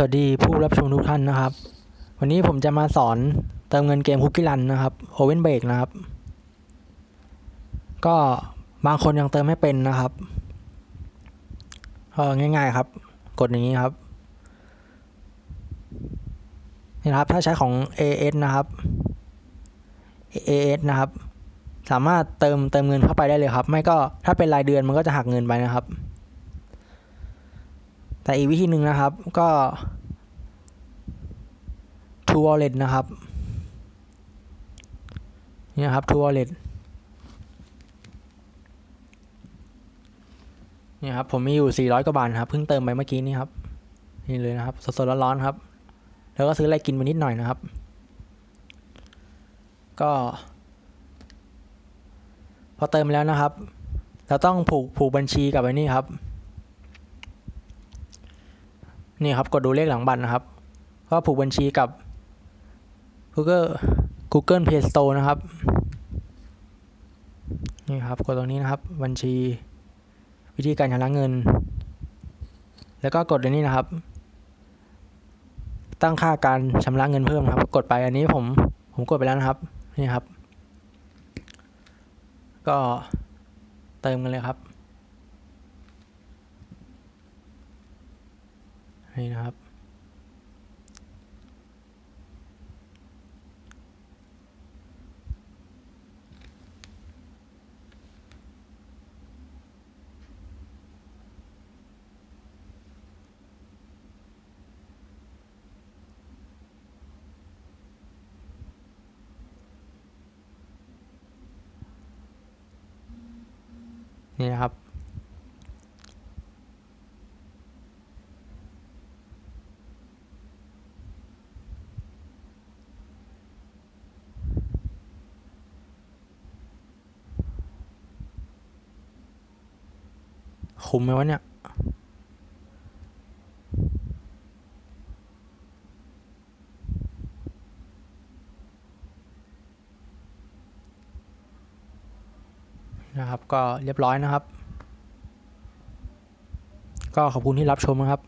สวัสดีผู้รับชมทุกท่านนะครับ วันนี้ผมจะมาสอนเติมเงินเกมคุกกี้รันนะครับโอเว่นเบรกนะครับ ก็บางคนยังเติมไม่เป็นนะครับเออง่าย ๆ ครับ กดอย่างนี้ครับนี่นะครับ ถ้าใช้ของ AS นะครับ AS นะครับ สามารถเติมเติมเงินเข้าไปได้เลยครับ ไม่ก็ถ้าเป็นรายเดือนมันก็จะหักเงินไปนะครับ แต่อีกวิธีหนึ่งนะครับก็ True Wallet นะครับนี่นะครับ True Wallet นี่ครับผมมีอยู่ 400 กว่าบาทครับเพิ่งเติมไปเมื่อกี้นี่ครับนี่เลยนะครับสดๆร้อนๆครับ แล้วก็ซื้ออะไรกินไปนิดหน่อยนะครับ ก็ พอเติมแล้วนะครับเราต้องผูกผูกบัญชีกับไอ้นี่ครับ นี่ครับกดดูเลขหลังบัตรนะครับ ก็ผูกบัญชีกับ Google Google Play Store นะครับ นี่ครับกดตรงนี้นะครับ บัญชี วิธีการชำระเงิน แล้วก็กดอันนี้นะครับ ตั้งค่าการชำระเงินเพิ่มนะครับ กดไปอันนี้ผมผมกดไปแล้วนะครับนี่ครับ ก็เติมกันเลยครับ นี่นะครับ นี่นะครับ คุ้มไหมวะเนี่ย นะครับ ก็เรียบร้อยนะครับ ก็ขอบคุณที่รับชมนะครับ